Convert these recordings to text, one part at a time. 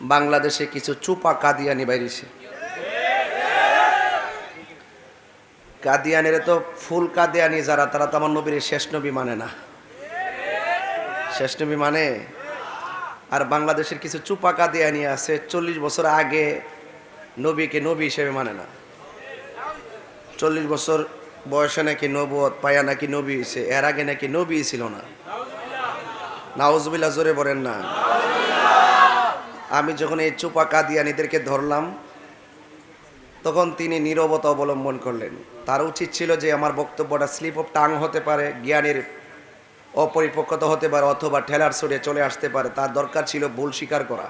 বাংলাদেশে কিছু চুপা কাদিয়ানি বাইরেছে। কাদিয়ানিরে তো ফুল কাদিয়ানি যারা, তারা তো আমার নবীর শেষ নবী মানে না। শেষ নবী মানে? আর বাংলাদেশের কিছু চুপা কাদিয়ানি আছে, চল্লিশ বছর আগে নবীকে নবী হিসেবে মানে না। চল্লিশ বছর বয়সে নাকি নবত পায়া নাকি নবী হয়েছে এর আগে নাকি নবী ছিল না। নাউজবিল্লা জোরে বলেন না। আমি যখন এই চুপা কাদিয়ানিদেরকে ধরলাম, তখন তিনি নীরবতা অবলম্বন করলেন। তার উচিত ছিল যে আমার বক্তব্যটা স্লিপ অফ টাং হতে পারে, জ্ঞানের অপরিপক্কতা হতে পারে, অথবা ঠেলার সরে চলে আসতে পারে। তার দরকার ছিল ভুল স্বীকার করা।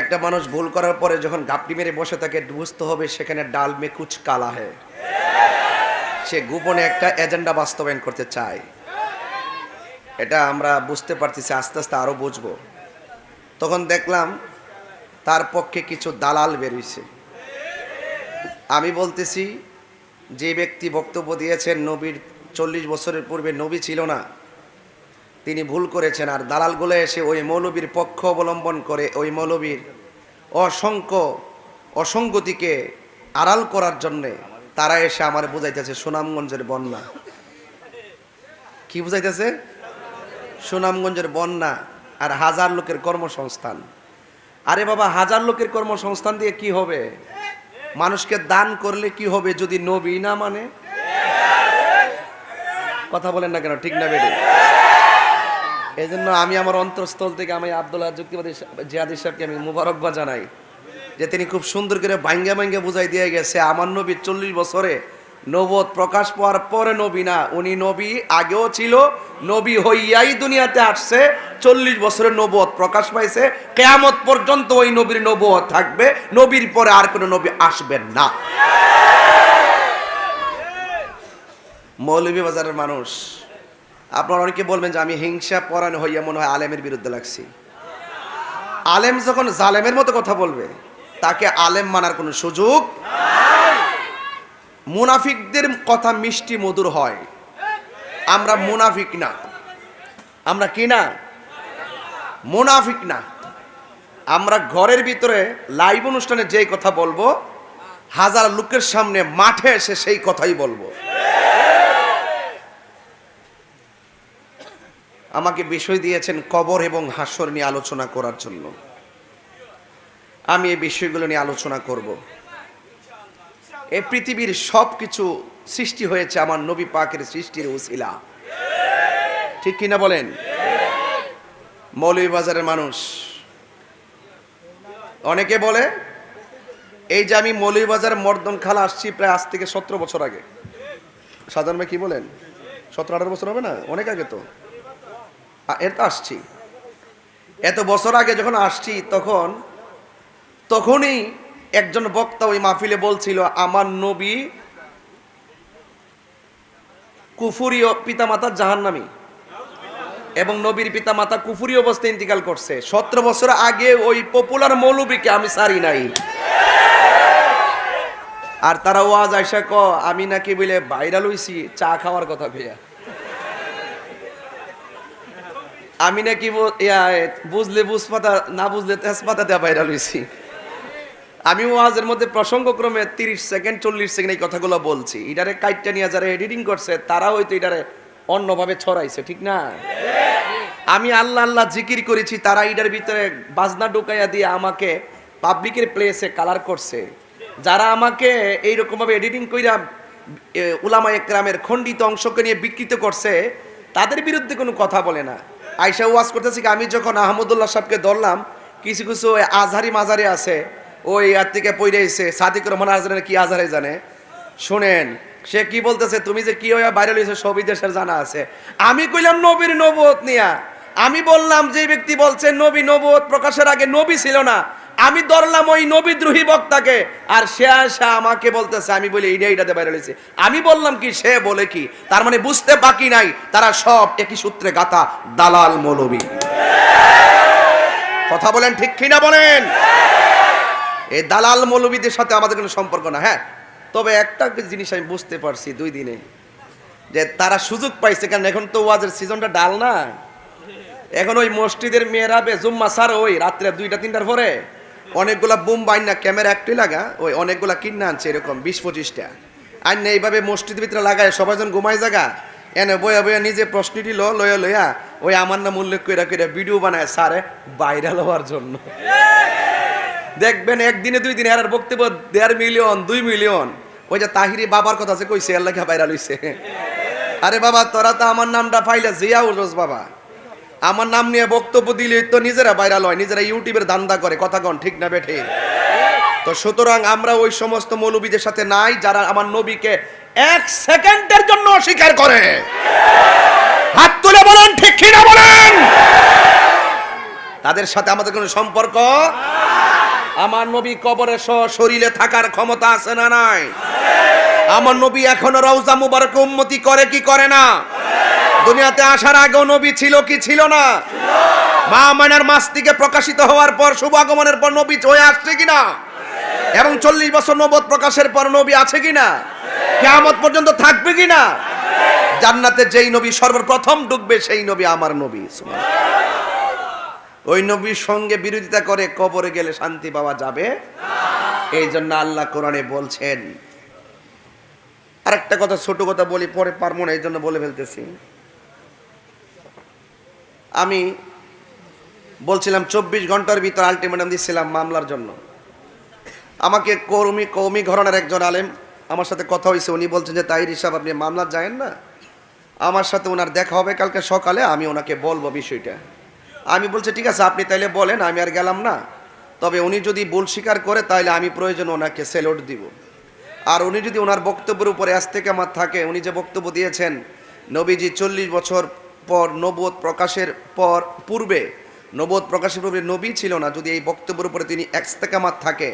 একটা মানুষ ভুল করার পরে যখন গাপটি মেরে বসে থাকে, বুঝতে হবে সেখানে ডাল মে কুচ কালা হে সে গোপনে একটা এজেন্ডা বাস্তবায়ন করতে চায়। এটা আমরা বুঝতে পারতেছি, আস্তে আস্তে আরও বুঝব। তখন দেখলাম তার পক্ষে কিছু দালাল বেরিয়েছে আমি বলতেছি, যে ব্যক্তি বক্তব্য দিয়েছেন নবীর চল্লিশ বছরের পূর্বে নবী ছিল না, তিনি ভুল করেছেন আর দালালগুলো এসে ওই মৌলবীর পক্ষ অবলম্বন করে ওই মৌলবীর অসংখ্য অসঙ্গতিকে আড়াল করার জন্যে তারা এসে আমার বুঝাইতেছে সুনামগঞ্জের বন্যা। কি বুঝাইতেছে? সুনামগঞ্জের বন্যা। আর হাজার লোকের কর্মসংস্থান। আরে বাবা, হাজার লোকের কর্মসংস্থান দিয়ে কি হবে? মানুষকে দান করলে কি হবে যদি নবী না মানে? কথা বলেন না কেন, ঠিক না বেড়ে? এই জন্য আমি আমার অন্তরস্থল থেকে আমি আবদুল্লাহ যুক্তিবাদী জিয়াদি সাহেবকে আমি মুবারকবাদ জানাই যে তিনি খুব সুন্দর করে ভাঙ্গা ভাঙ্গা বুঝাই দিয়ে গেছে, আমার নবী চল্লিশ বছরে নবদ প্রকাশ পাওয়ার পরে নবী না, উনি নবী, আগেও ছিল, নবী হইয়াই দুনিয়াতে আসছে, চল্লিশ বছরের নবদ প্রকাশ পাইছে, কেয়ামত পর্যন্ত ওই নবীর নবদ থাকবে, নবীর পরে আর কোনো নবী আসবেন না। মৌলভীবাজারের মানুষ, আপনারা অনেকে বলবেন যে আমি হিংসা পরায়ণ হইয়া মনে হয় আলেমের বিরুদ্ধে লাগছি। আলেম যখন জালেমের মতো কথা বলবে, তাকে আলেম মানার কোনো সুযোগ মুনাফিকদের কথা মিষ্টি মধুর হয়। আমরা মুনাফিক না। আমরা কি না? মুনাফিক না। আমরা ঘরের ভিতরে লাইভ অনুষ্ঠানে যেই কথা বলব, হাজার লোকের সামনে মাঠে এসে সেই কথাই বলব। আমাকে বিষয় দিয়েছেন কবর এবং হাসর নিয়ে আলোচনা করার জন্য। আমি এই বিষয়গুলো নিয়ে আলোচনা করব। এই পৃথিবীর সব কিছু সৃষ্টি হয়েছে আমার নবী পাকের সৃষ্টির উসিলা। ঠিক কিনা বলেন? মৌলভীবাজারের মানুষ। অনেকে বলে, এই যে আমি মৌলভীবাজার মর্দন খালা আসছি প্রায় আজ থেকে সতেরো বছর আগে। সাধারণ কি বলেন? সতেরো আঠারো বছর হবে না? অনেক আগে তো। এর তো আসছি। এত বছর আগে যখন আসছি, তখন, তখনই একজন বক্তা ওই মাহফিলে বলছিল, আমার নবী কুফুরীয় পিতামাতা জাহান্নামী এবং নবীর পিতামাতা কুফুরি অবস্থায় ইন্তিকাল করছে। সতেরো বছর আগে ওই পপুলার মৌলবীকে আমি সারি নাই। আর তারা ওয়াজ আইসা ক আমি নাকি বলে ভাইরাল হইছি, চা খাওয়ার কথা ভেয়া আমি নাকি বুঝলে বুঝ পাতা না বুঝলে তেজপাতা দেওয়া ভাইরাল হয়েছি আমি ওয়াজের মধ্যে প্রসঙ্গক্রমে তিরিশ সেকেন্ড, চল্লিশ সেকেন্ড এই কথাগুলো বলছি। এটারে কাইটটা নিয়ে যারা এডিটিং করছে তারা হয়তো এটারে অন্যভাবে ছড়াইছে, ঠিক না? আমি আল্লাহ আল্লাহ জিকির করেছি, তারা এটার ভিতরে বাজনা ঢুকাইয়া দিয়ে আমাকে পাবলিকের প্লেসে কালার করছে। যারা আমাকে এইরকমভাবে এডিটিং কইরা উলামা একরামের খণ্ডিত অংশকে নিয়ে বিকৃত করছে, তাদের বিরুদ্ধে কোনো কথা বলে না। আয়সা ওয়াজ করতেছি আমি যখন আহমদুল্লাহ সাহেবকে ধরলাম, কিছু কিছু আজহারি মাজারে আছে ওই আর থেকে পইরে এসে সাদিক রহমান আজহারের কি আজারে জানে? শুনেন, সে কি বলতেছে, তুমি যে কি হয়ে বাইরে লইছে, সবই দেশের জানা আছে। আমি কইলাম, নবীর নবত নিয়া। আমি বললাম যে ব্যক্তি বলছে, নবী নবত প্রকাশের আগে নবী ছিল না, আমি ধরলাম ওই নবীদ্রোহী বক্তাকে, আর সে আসা আমাকে বলতেছে, আমি বলি এইটা এইটাতে বাইরে লইছে। আমি বললাম কি, সে বলে কি? তার মানে বুঝতে বাকি নাই, তারা সব একই সূত্রে গাথা, দালাল মৌলবী। কথা বলেন ঠিক কিনা বলেন? এই দালাল মৌলবীদের সাথে আমাদের কোনো সম্পর্ক না হ্যাঁ? তবে একটা জিনিস আমি বুঝতে পারছি দুই দিনে, যে তারা সুযোগ পাইছে কারণ এখন তো ওয়াজের সিজনটা ডাল না। এখন ওই মসজিদের মেয়েরাবে জুম্মা সার ওই রাত্রে দুইটা, তিনটার পরে অনেকগুলা বুম বাইন না ক্যামেরা একটাই লাগা, ওই অনেকগুলা কিনে আনছে এরকম, বিশ পঁচিশটা। আর না, এইভাবে মসজিদের ভিতরে লাগায়, সবাই যখন ঘুমাই জায়গা এনে বয়া বয়া নিজে প্রশ্নটি লো লয়া লয়া, ওই আমার নাম উল্লেখ করে করে ভিডিও বানায় সারে ভাইরাল হওয়ার জন্য। দেখবেন একদিনে দুই দিনে আর বক্তব্য দেড় মিলিয়ন, দুই মিলিয়ন। ওই যে তাহিরি বাবার কথা আছে কইছে আল্লাহ ভাইরাল হইছে। আরে বাবা, তোরা তো আমার নামটা পাইলে জিয়া উরোজ বাবা। আমার নাম নিয়ে বক্তব্য দিলে তো নিজেরা ভাইরাল হয়, নিজেরা ইউটিউবের দান্দা করে। কথা কন, ঠিক না বেঠে? তো সুতরাং আমরা ওই সমস্ত মৌলবীদের সাথে নাই, যারা আমার নবীকে এক সেকেন্ডের জন্য অস্বীকার করে। হাত তুলে বলেন, ঠিক কিনা বলেন? তাদের সাথে আমাদের কোনো সম্পর্ক আমার নবী কবরে সহ শরীরে থাকার ক্ষমতা আছে না নাই? আমার নবী এখনও রওজা মুবারক উম্মতি করে কি করে না? দুনিয়াতে আসার আগেও নবী ছিল কি ছিল না? মা মানার মাস থেকে প্রকাশিত হওয়ার পর শুভ আগমনের পর নবী হয়ে আসছে কিনা? এবং চল্লিশ বছর নবদ প্রকাশের পর নবী আছে কিনা? কেয়ামত পর্যন্ত থাকবে কিনা? জান্নাতে যেই নবী সর্বপ্রথম ঢুকবে সেই নবী আমার নবী ওই নবীর সঙ্গে বিরোধিতা করে কবরে গেলে শান্তি পাওয়া যাবে? এই জন্য আল্লাহ কোরআনে বলছেন, আরেকটা কথা, ছোট কথা বলি, পরে পারব না, এই জন্য বলে ফেলতেছি। আমি বলছিলাম, চব্বিশ ঘণ্টার ভিতর আলটিমেটাম দিচ্ছিলাম মামলার জন্য। আমাকে কৌমি কৌমি ঘরনের একজন আলেম আমার সাথে কথা হয়েছে, উনি বলছেন যে তাই হিসাব আপনি মামলা যায়েন না। আমার সাথে ওনার দেখা হবে কালকে সকালে, আমি ওনাকে বলব বিষয়টা। আমি বলছি, ঠিক আছে, আপনি তাইলে বলেন, আমি আর গেলাম না তবে উনি যদি ভুল স্বীকার করে তাহলে আমি প্রয়োজন ওনাকে সেলোট দিব আর উনি যদি ওনার বক্তব্যের উপরে আজ থেকে আমার থাকে উনি যে বক্তব্য দিয়েছেন, নবীজি চল্লিশ বছর পর নবোধ প্রকাশের পর, পূর্বে নবোধ প্রকাশের পূর্বে নবী ছিল না, যদি এই বক্তব্যের উপরে তিনি একস্তেকামাত থাকে,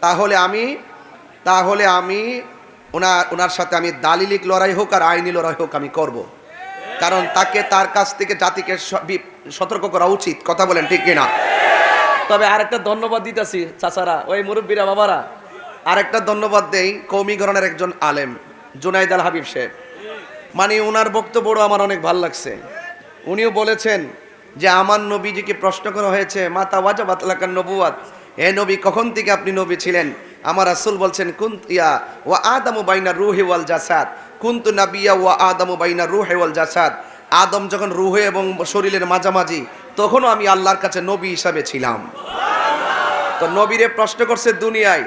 তাহলে আমি তাহলে আমি, ওনার ওনার সাথে আমি দালিলিক লড়াই হোক আর আইনি লড়াই হোক আমি করব। কারণ তাকে তার কাছ থেকে জাতিকে সতর্ক করা উচিত। কথা বলেন ঠিক কিনা? তবে আরেকটা ধন্যবাদ দিতেছি চাচারা ওই মুরব্বীরা বাবারা। আরেকটা ধন্যবাদ দেই কৌমি ঘরনের একজন আলেম জুনাইদ আল হাবিব সাহেব। মানে ওনার বক্তব্য আমার অনেক ভালো লাগছে। উনিও বলেছেন যে আমার নবীজিকে প্রশ্ন করা হয়েছে মাতা ওয়াজা বাতলাকার নবুয়াত হে নবী কখন থেকে আপনি নবী ছিলেন? আমার রাসূল বলছেন কুন ইয়া ওয়া আদামু বাইনা রুহি ওয়াল জাসাদ। কুন্তু নাবিয়া ওয়া আদামু বাইনা রুহি ওয়াল জাসাদ। আদম যখন রুহে এবং শরীরের মাঝামাঝি, তখনও আমি আল্লাহর কাছে নবী হিসাবে ছিলাম। তো নবীরে প্রশ্ন করছে দুনিয়ায়।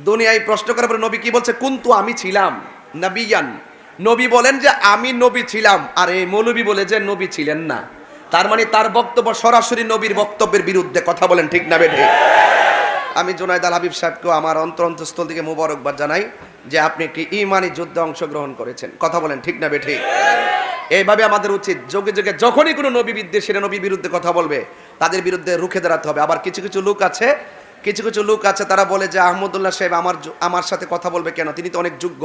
দুনিয়ায় প্রশ্ন করার পরে নবী কি বলছে? কুন্তু আমি ছিলাম, নবিয়ান। নবী বলেন যে, আমি নবী ছিলাম। আর এই মৌলবী বলে যে, নবী ছিলেন না। তার মানে তার বক্তব্য সরাসরি নবীর বক্তব্যের বিরুদ্ধে কথা বলেন ঠিক না বেঠে? আমি জোনায়দ আল হাবিব সাহেবকেও আমার অন্তর অন্তঃস্থল থেকে মুবারকবাদ জানাই যে আপনি একটি ইমানি যুদ্ধে অংশগ্রহণ করেছেন। কথা বলেন, ঠিক না বেঠে? এইভাবে আমাদের উচিত যোগে যোগে যখনই কোনো নবী বিদ্বেষীরা নবীর বিরুদ্ধে কথা বলবে, তাদের বিরুদ্ধে রুখে দাঁড়াতে হবে। আবার কিছু কিছু লোক আছে, কিছু কিছু লোক আছে, তারা বলে যে আহমদুল্লাহ সাহেব আমার আমার সাথে কথা বলবে কেন? তিনি তো অনেক যোগ্য।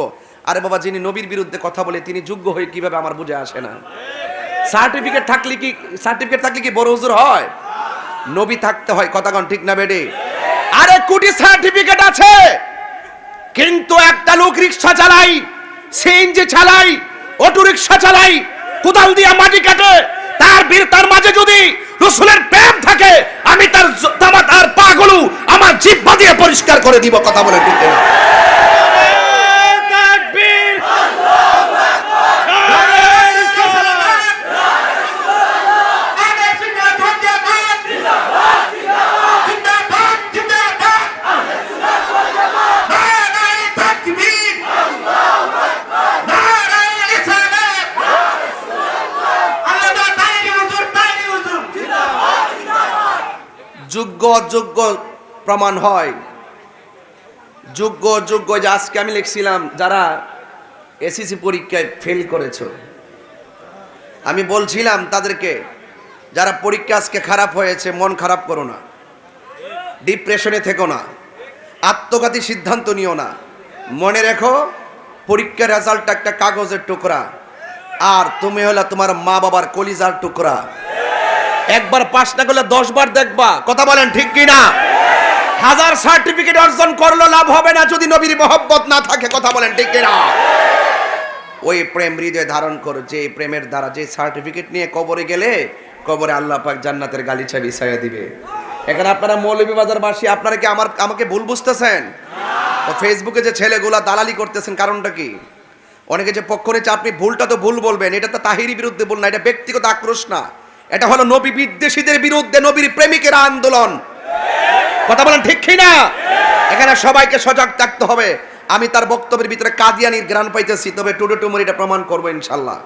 আরে বাবা, যিনি নবীর বিরুদ্ধে কথা বলে, তিনি যোগ্য হয়ে কীভাবে আমার বুঝে আসে না? সার্টিফিকেট থাকলে কি সার্টিফিকেট থাকলে কি বড় হুজুর হয়? নবী থাকতে হয়, কথা কন, ঠিক না বেডে আরে কোটি সার্টিফিকেট আছে। কিন্তু একটা লোক রিক্সা চালাই সিএনজি চালাই, অটো রিক্সা চালাই, কোদাল দিয়ে মাটি কাটে, তার বীর তার মাঝে যদি রসুলের প্রেম থাকে, আমি তার তার পাগুলো আমার জিব্বা দিয়ে পরিষ্কার করে দিব, কথা বলে ঠিক না অযোগ্য প্রমাণ হয়। যোগ্য অযোগ্য যে আজকে আমি লিখছিলাম, যারা এসএসসি পরীক্ষায় ফেল করেছ। আমি বলছিলাম তাদেরকে, যারা পরীক্ষা আজকে খারাপ হয়েছে, মন খারাপ করো না। ডিপ্রেশনে থেকো না। আত্মঘাতী সিদ্ধান্ত নিও না। মনে রেখো, পরীক্ষার রেজাল্ট একটা কাগজের টুকরা। আর তুমি হলো তোমার মা বাবার কলিজার টুকরা। একবার পাস না করলে দশ বার দেখবা। কথা বলেন ঠিক কি না হাজার সার্টিফিকেট অর্জন করল লাভ হবে না যদি নবীর মহব্বত না থাকে। কথা বলেন ঠিক না ওই প্রেম হৃদয়ে ধারণ করো, যে প্রেমের দ্বারা যে সার্টিফিকেট নিয়ে কবরে গেলে, কবরে আল্লাহ পাক জান্নাতের গালিচা বিছাইয়া দিবে। এখানে আপনারা মৌলভীবাজারবাসী, আপনারা কি আমার আমাকে ভুল বুঝতেছেন? তো ফেসবুকে যে ছেলেগুলা দালালি করতেছেন, কারণটা কি? অনেকে যে পক্ষ নিচ্ছে আপনি ভুলটা তো ভুল বলবেন, এটা তো তাহিরি বিরুদ্ধে বল না, এটা ব্যক্তিগত আক্রোশ না। এটা হলো নবী বিদ্বেষীদের বিরুদ্ধে নবীর প্রেমিকের আন্দোলন। কথা বলেন ঠিক না এখানে সবাইকে সজাগ থাকতে হবে। আমি তার বক্তব্যের ভিতরে কাদিয়ানির গ্রান পাইতেছি, তবে টুডো টুমুর এটা প্রমাণ করব ইনশাল্লাহ।